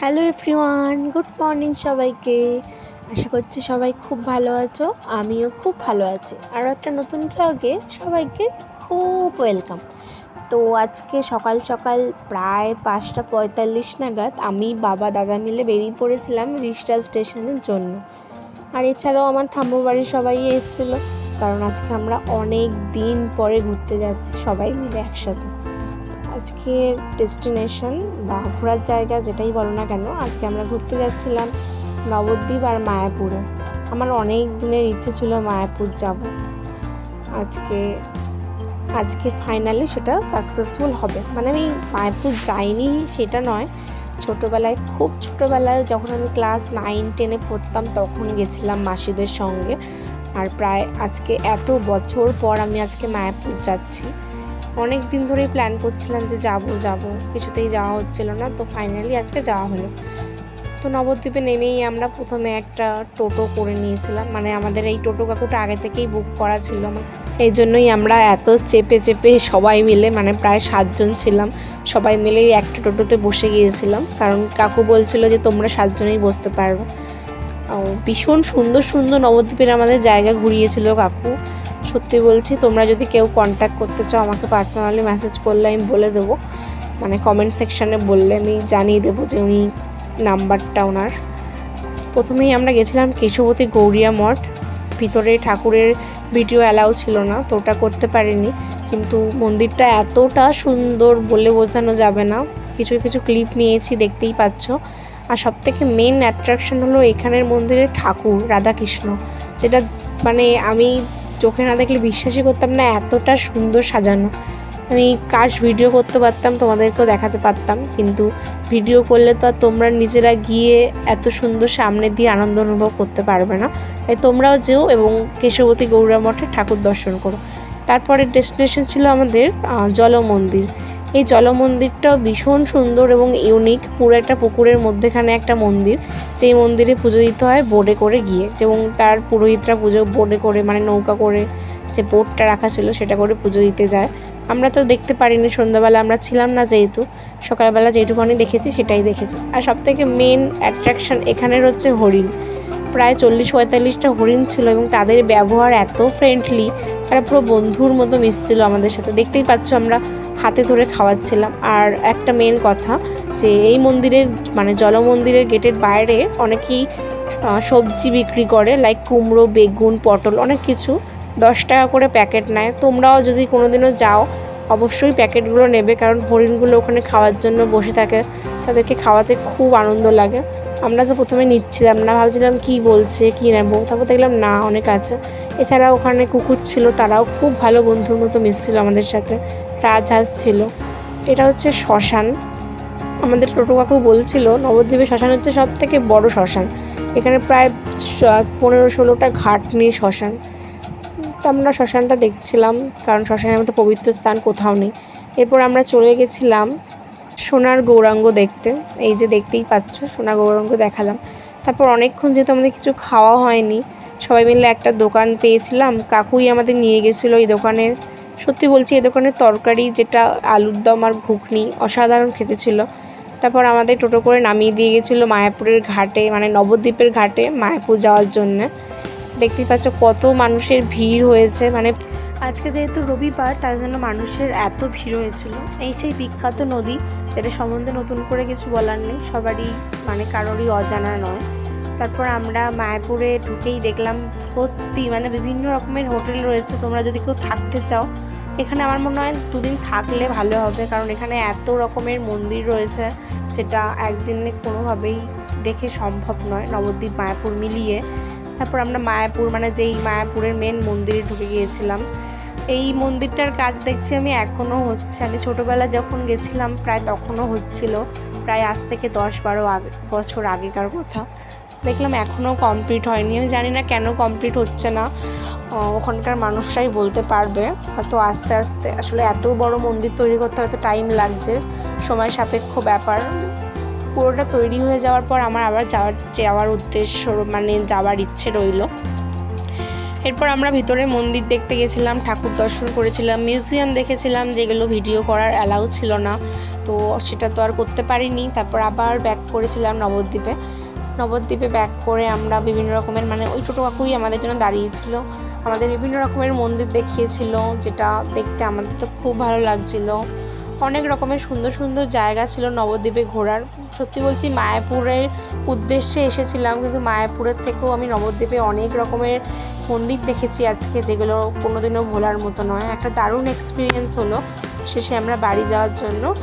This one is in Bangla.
হ্যালো এভরিওয়ান, গুড মর্নিং সবাইকে। আশা করছি সবাই খুব ভালো আছো, আমিও খুব ভালো আছি। আরও একটা নতুন ব্লগে সবাইকে খুব ওয়েলকাম তো আজকে সকাল সকাল প্রায় পাঁচটা পঁয়তাল্লিশ নাগাদ আমি বাবা, দাদা মিলে বেরিয়ে পড়েছিলাম রিস্টা স্টেশনের জন্য। আর এছাড়াও আমার ঠাম্মু বাড়ির সবাই এসেছিল, কারণ আজকে আমরা অনেক দিন পরে ঘুরতে যাচ্ছি সবাই মিলে একসাথে। আজকের ডেস্টিনেশন বা ঘোরার জায়গা যেটাই বলো না কেন, আজকে আমরা ঘুরতে যাচ্ছিলাম নবদ্বীপ আর মায়াপুরে। আমার অনেক দিনের ইচ্ছে ছিল মায়াপুর যাব। আজকে আজকে ফাইনালি সেটা সাকসেসফুল হবে। মানে আমি মায়াপুর যাইনি, সেটা নয়। ছোটোবেলায়, খুব ছোটোবেলায় যখন আমি ক্লাস নাইন টেনে পড়তাম, তখন গেছিলাম মাসিদের সঙ্গে। আর প্রায় আজকে এত বছর পর আমি আজকে মায়াপুর যাচ্ছি। অনেক দিন ধরেই প্ল্যান করছিলাম যে যাব যাব। কিছুতেই যাওয়া হচ্ছিল না, তো ফাইনালি আজকে যাওয়া হলো। তো নবদ্বীপে নেমেই আমরা প্রথমে একটা টোটো করে নিয়েছিলাম। মানে আমাদের এই টোটো কাকুটা আগে থেকেই বুক করা ছিল এই জন্যই আমরা এত চেপে চেপে সবাই মিলে মানে প্রায় সাতজন ছিলাম। সবাই মিলেই একটা টোটোতে বসে গিয়েছিলাম। কারণ কাকু বলছিল যে তোমরা সাতজনেই বসতে পারবে। ভীষণ সুন্দর সুন্দর নবদ্বীপের আমাদের জায়গা ঘুরিয়েছিল কাকু। সত্যি বলছি, তোমরা যদি কেউ কন্ট্যাক্ট করতে চাও আমাকে পার্সোনালি মেসেজ করলে আমি বলে দেবো। মানে কমেন্ট সেকশানে বললে আমি জানিয়ে দেবো যে উনি নাম্বারটা ওনার। প্রথমেই আমরা গেছিলাম কেশবতী গৌরিয়া মঠ। ভিতরে ঠাকুরের ভিডিও অ্যালাউ ছিল না, তো ওটা করতে পারিনি। কিন্তু মন্দিরটা এতটা সুন্দর বলে বোঝানো যাবে না। কিছু কিছু ক্লিপ নিয়েছি, দেখতেই পাচ্ছ। আর সবথেকে মেন অ্যাট্রাকশন হলো এখানের মন্দিরের ঠাকুর, রাধাকৃষ্ণ। যেটা মানে আমি চোখে না দেখলে বিশ্বাসই করতাম না, এতটা সুন্দর সাজানো। আমি কাশ ভিডিও করতে পারতাম, তোমাদেরকেও দেখাতে পারতাম, কিন্তু ভিডিও করলে তো আর তোমরা নিজেরা গিয়ে এত সুন্দর সামনে দিয়ে আনন্দ অনুভব করতে পারবে না। তাই তোমরাও যেও এবং কেশবতী গৌরা মঠে ঠাকুর দর্শন করো। তারপরে ডেস্টিনেশন ছিল আমাদের জলমন্দির। জল মন্দির এই জলমন্দিরটাও ভীষণ সুন্দর এবং ইউনিক পুরো একটা পুকুরের মধ্যেখানে একটা মন্দির, যেই মন্দিরে পুজো দিতে হয় বোর্ডে করে গিয়ে। এবং তার পুরোহিতরা পুজো বোর্ডে করে মানে নৌকা করে যে বোটটা রাখা ছিল সেটা করে পুজো দিতে যায়। আমরা তো দেখতে পারিনি, সন্ধ্যাবেলা আমরা ছিলাম না যেহেতু। সকালবেলা যেটুকুনি দেখেছি সেটাই দেখেছি। আর সবথেকে মেন অ্যাট্রাকশন এখানের হচ্ছে হরিণ। প্রায় চল্লিশ পঁয়তাল্লিশটা হরিণ ছিল এবং তাদের ব্যবহার এত ফ্রেন্ডলি তারা পুরো বন্ধুর মতো মিশছিল আমাদের সাথে। দেখতেই পাচ্ছ আমরা হাতে ধরে খাওয়াচ্ছিলাম। আর একটা মেন কথা যে এই মন্দিরের মানে জল মন্দিরের গেটের বাইরে অনেকেই সবজি বিক্রি করে লাইক কুমড়ো, বেগুন, পটল, অনেক কিছু। দশ টাকা করে প্যাকেট নেয়। তোমরাও যদি কোনোদিনও যাও, অবশ্যই প্যাকেটগুলো নেবে। কারণ হরিণগুলো ওখানে খাওয়ার জন্য বসে থাকে। তাদেরকে খাওয়াতে খুব আনন্দ লাগে। আমরা তো প্রথমে নিচ্ছিলাম না। ভাবছিলাম কি বলছে, কি নেব? তারপর দেখলাম না, অনেক আছে। এছাড়া ওখানে কুকুর ছিল, তারাও খুব ভালো বন্ধুর মতো মিশছিল আমাদের সাথে। রাজহাঁস ছিল। এটা হচ্ছে শ্মশান। আমাদের টোটো কাকু বলছিল নবদ্বীপের শ্মশান হচ্ছে সব থেকে বড় শ্মশান। এখানে প্রায় পনেরো ষোলোটা ঘাট নিয়ে শ্মশান। তো আমরা শ্মশানটা দেখছিলাম, কারণ শ্মশানের মতো পবিত্র স্থান কোথাও নেই। এরপর আমরা চলে গেছিলাম সোনার গৌরাঙ্গ দেখতে। এই যে দেখতেই পাচ্ছ, সোনার গৌরাঙ্গ দেখালাম। তারপর অনেকক্ষণ যেহেতু আমাদের কিছু খাওয়া হয়নি, সবাই মিলে একটা দোকান পেয়েছিলাম। কাকুই আমাদের নিয়ে গেছিল এই দোকানের সত্যি বলছি এই দোকানের তরকারি যেটা আলুর দম আর ঘুগনি অসাধারণ খেতে ছিল। তারপর আমাদের টোটো করে নামিয়ে দিয়ে গেছিল মায়াপুরের ঘাটে মানে নবদ্বীপের ঘাটে মায়াপুর যাওয়ার জন্যে। দেখতেই পাচ্ছ কত মানুষের ভিড় হয়েছে মানে আজকে যেহেতু রবিবার, তার জন্য মানুষের এত ভিড় হয়েছিল। এই সেই বিখ্যাত নদী, যেটা সম্বন্ধে নতুন করে কিছু বলার নেই, সবারই মানে কারোরই অজানা নয়। তারপর আমরা মায়াপুরে ঢুকেই দেখলাম, সত্যি মানে বিভিন্ন রকমের হোটেল রয়েছে, তোমরা যদি কেউ থাকতে চাও এখানে আমার মনে হয় দুদিন থাকলে ভালো হবে, কারণ এখানে এত রকমের মন্দির রয়েছে যেটা একদিনে কোনোভাবেই দেখে সম্ভব নয়। নবদ্বীপ, মায়াপুর মিলিয়ে। তারপর আমরা মায়াপুর মানে যেই মায়াপুরের মেন মন্দিরে ঢুকে গিয়েছিলাম। এই মন্দিরটার কাজ দেখছি আমি এখনও হচ্ছে। আমি ছোটোবেলা যখন গেছিলাম, প্রায় তখনও হচ্ছিল। প্রায় আজ থেকে দশ বারো আগে, বছর আগেকার কথা। দেখলাম এখনও কমপ্লিট হয়নি। আমি জানি না কেন কমপ্লিট হচ্ছে না। ওখানকার মানুষরাই বলতে পারবে। হয়তো আস্তে আস্তে আসলে এত বড় মন্দির তৈরি করতে হয়তো টাইম লাগছে। সময় সাপেক্ষ ব্যাপার। পুরোটা তৈরি হয়ে যাওয়ার পর আমার আবার যাওয়ার যাওয়ার উদ্দেশ্য মানে যাওয়ার ইচ্ছে রইল। এরপর আমরা ভিতরে মন্দির দেখতে গেছিলাম, ঠাকুর দর্শন করেছিলাম মিউজিয়াম দেখেছিলাম, যেগুলো ভিডিও করার অ্যালাউ ছিল না। তো সেটা তো আর করতে পারিনি। তারপর আবার ব্যাক করেছিলাম নবদ্বীপে। নবদ্বীপে ব্যাক করে আমরা বিভিন্ন রকমের মানে ওই ছোটো কাকুই আমাদের জন্য দাঁড়িয়েছিল। আমাদের বিভিন্ন রকমের মন্দির দেখিয়েছিল, যেটা দেখতে আমাদের তো খুব ভালো লাগছিল। অনেক রকমের সুন্দর সুন্দর জায়গা ছিল নবদ্বীপে ঘোরার। সত্যি বলছি, মায়াপুরের উদ্দেশ্যে এসেছিলাম, কিন্তু মায়াপুরের থেকেও আমি নবদ্বীপে অনেক রকমের মন্দির দেখেছি আজকে, যেগুলো কোনোদিনও ভোলার মতো নয়। একটা দারুণ এক্সপিরিয়েন্স হলো, শেষে আমরা বাড়ি যাওয়ার জন্য।